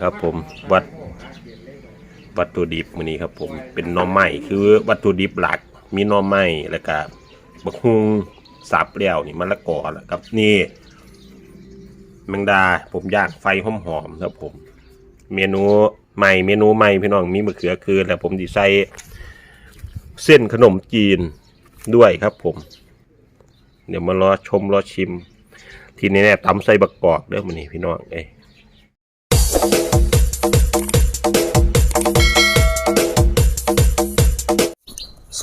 ครับผมวัดวัตถุดิบมื้อนี้ครับผมเป็นหน่อไม้คือวัตถุดิบหลักมีหน่อไม้แล้วก็บักฮุงสับแล้วนี่มะละกอแล้วครับนี่แมงดาผมย่างไฟหอมๆครับผม เมนูใหม่เมนูใหม่พี่น้องมีมะเขือคืนแล้วผมดีใส่เส้นขนมจีนด้วยครับผม เดี๋ยวมารอชมรอชิม ทีนี้เนี่ยตำใส่บักกอกเด้อมันนี่พี่น้องเอ้ ส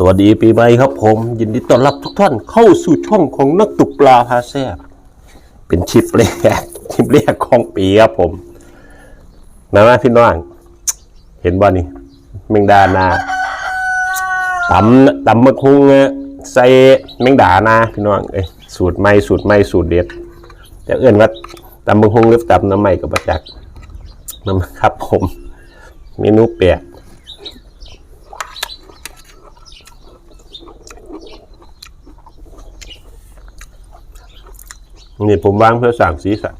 วัสดีปีใหม่ครับผมยินดีต้อนรับทุกท่านเข้าสู่ช่องของนักตุกปลาพาแซ่บเป็นชิปแรกชิปแรกของปีครับผมนะนะพี่น้องเห็นบ่นี่แมงดานาตำตำมะคุงใส่แมงดานาพี่น้องเอ้สูตรใหม่สูตรใหม่สูตรเด็ดจะเอื้อนว่าตำบังฮงหรือตำน้ำใหม่กับประจักษ์ น้ำครับผม เมนูแปลกนี่ผมวางเพื่อสั่งสีสัน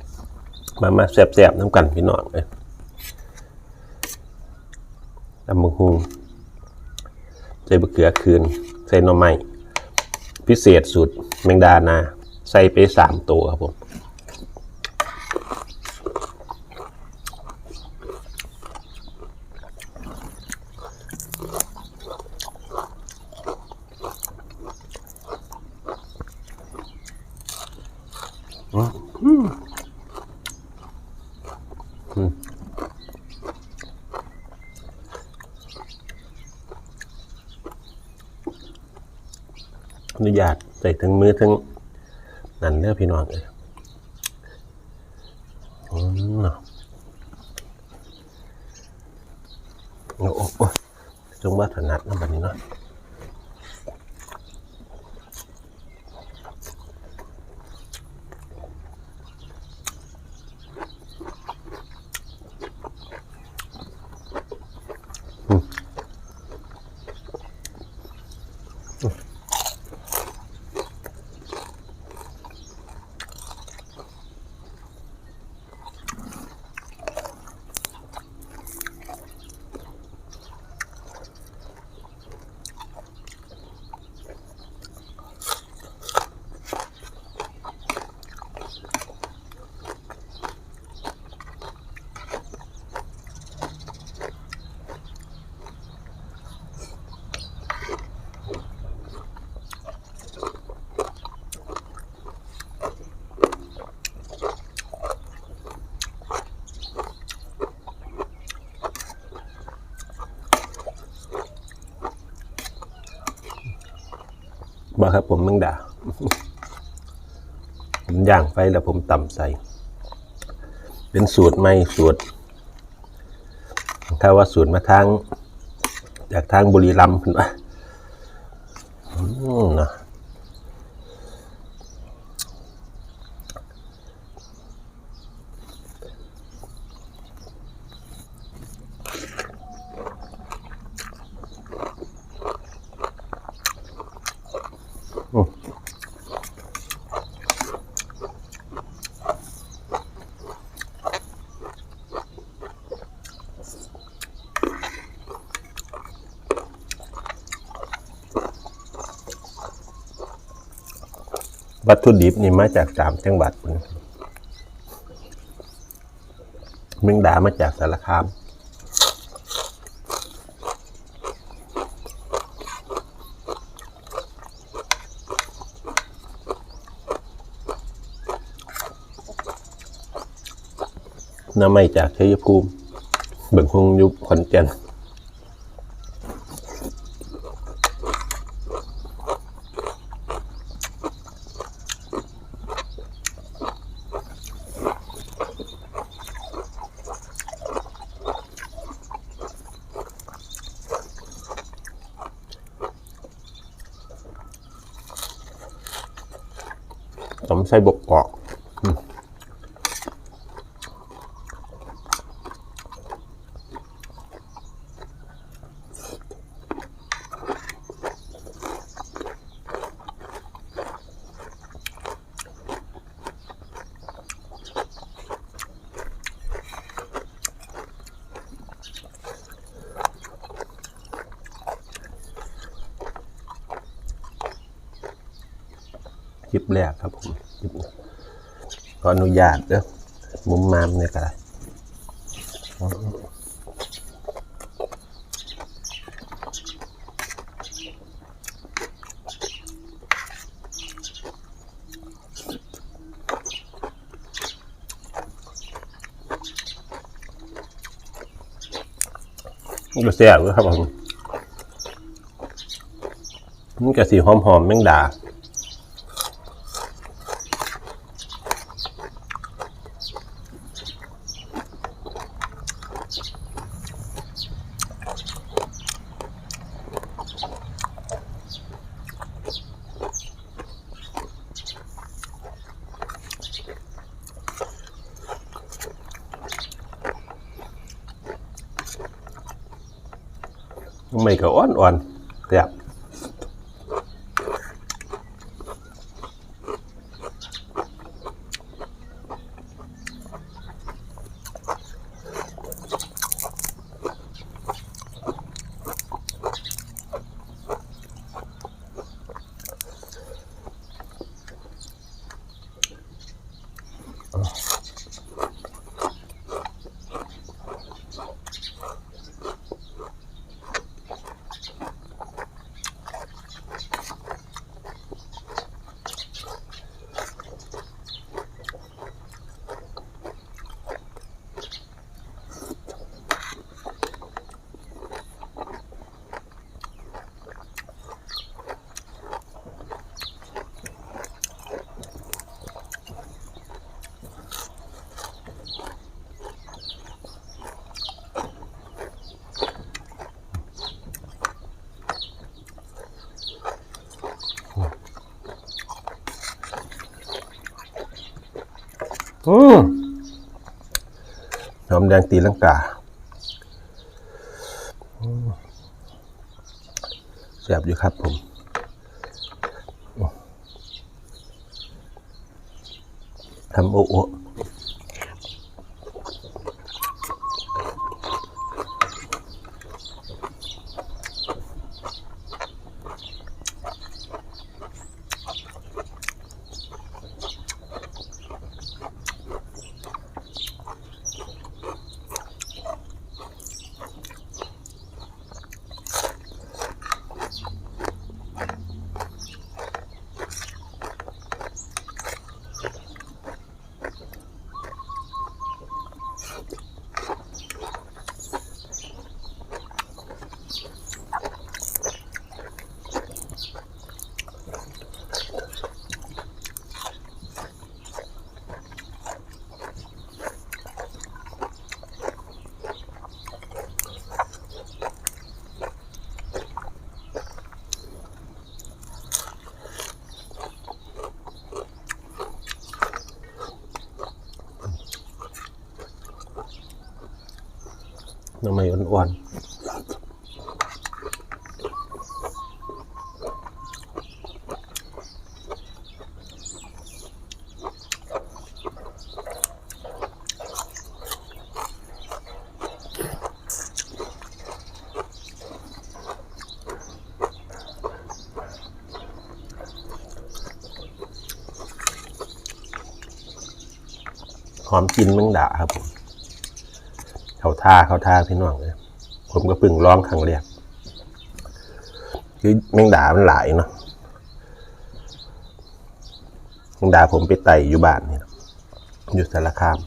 มามาแสบๆน้ำกันพี่น้องเลยตำบังฮงใส่บะเขือคืน ใส่หน่อไม้พิเศษสุดแมงดานา ใส่ไปสามตัวครับผม อนุญาตใส่ทั้งมือทั้งนั่นเด้อพี่น้องเอ้ยอืมโอ้โหโอ้ยจงว่าถนัดนะแบบนี้เนาะ มาครับผมแมังดา ผมย่างไฟแล้วผมต่ำใส่ เป็นสูตรไม่สูตร ถ้าว่าสูตรมาทาง จากทางบุรีรัมย์คุณว่า วัตถุดิบนี่มาจากสามจังหวัดเมืองดามาจากสารคามน้ำไม่จากชัยภูมิเบิ่งคงยุคขอนแก่น ใส่บกกอก ลิปแรกครับผมคลิปขออนุญาตเด้อมุมมามเนี่ยไงมันก็แซ่บเลยครับผมมันก็สีหอมๆแมงดา ไม่ก็อ่อนอ่อนๆแบบ อืมหอมแดงตีลังกาแซ่บอยู่ครับผมทำโอ้โน้ำไม่อ่อนหอมกินแมงดาครับผม ท่าเขาท่าพี่น้องเลยผมก็พึ่งร้องครั้งแรกคือแมงดามันหลายเนาะแมงดาผมไปไต่อยู่บ้านนี่อยู่สารคาม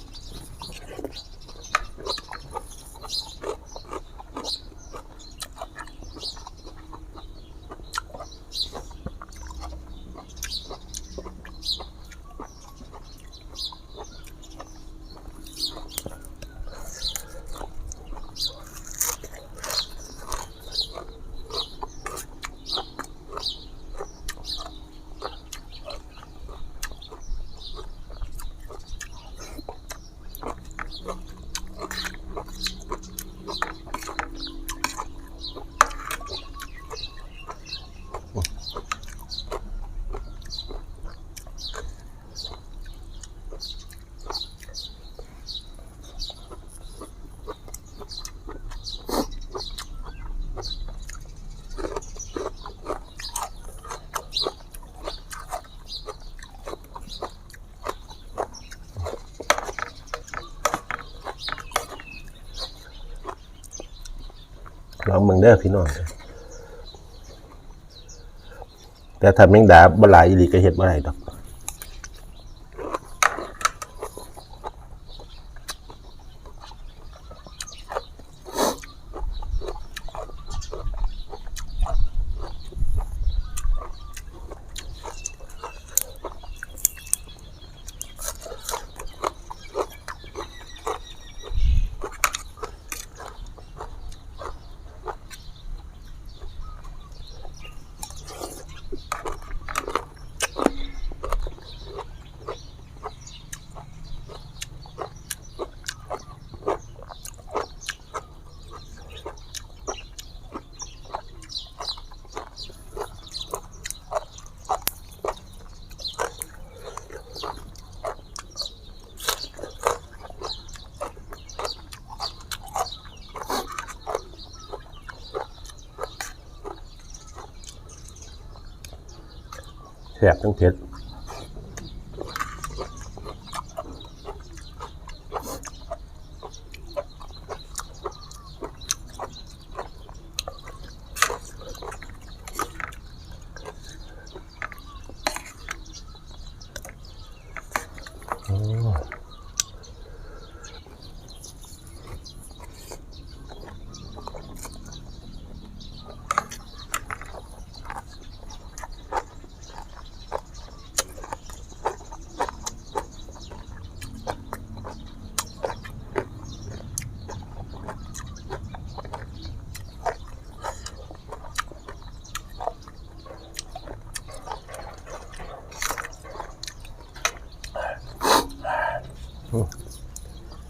ลองเมืองเด้อพี่น้องแต่ถ้าแมงดาบหลายอีหลีก็เฮ็ดบ่ได้ดอก แซ่บทั้งเผ็ด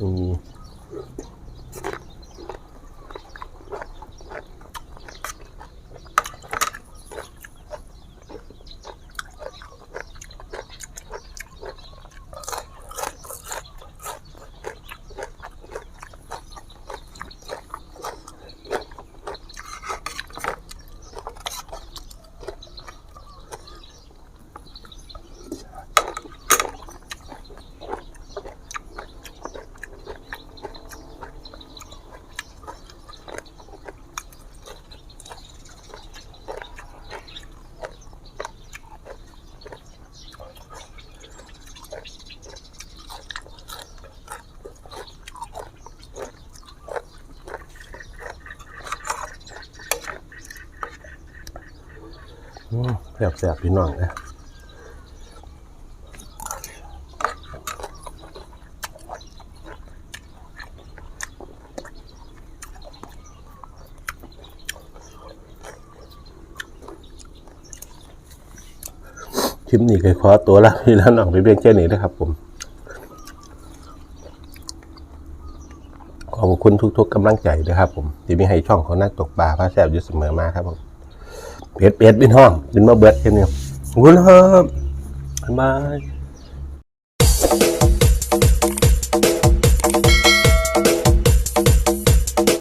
อืมอืม แซ่บแซ่บพี่น้องนะคลิปนี้เคยขอตัวแล้วพี่แล้วน้องไปเพียงแค่นี้นะครับผม ขอบคุณทุกๆกำลังใจนะครับผม ที่มีให้ช่องของนักตกปลาพระแซบอยู่เสมอมาครับผม เป็ดเป็ดบินห้องบินมาเบิดแค่นี้ขอบคุณครับบ๊ายบาย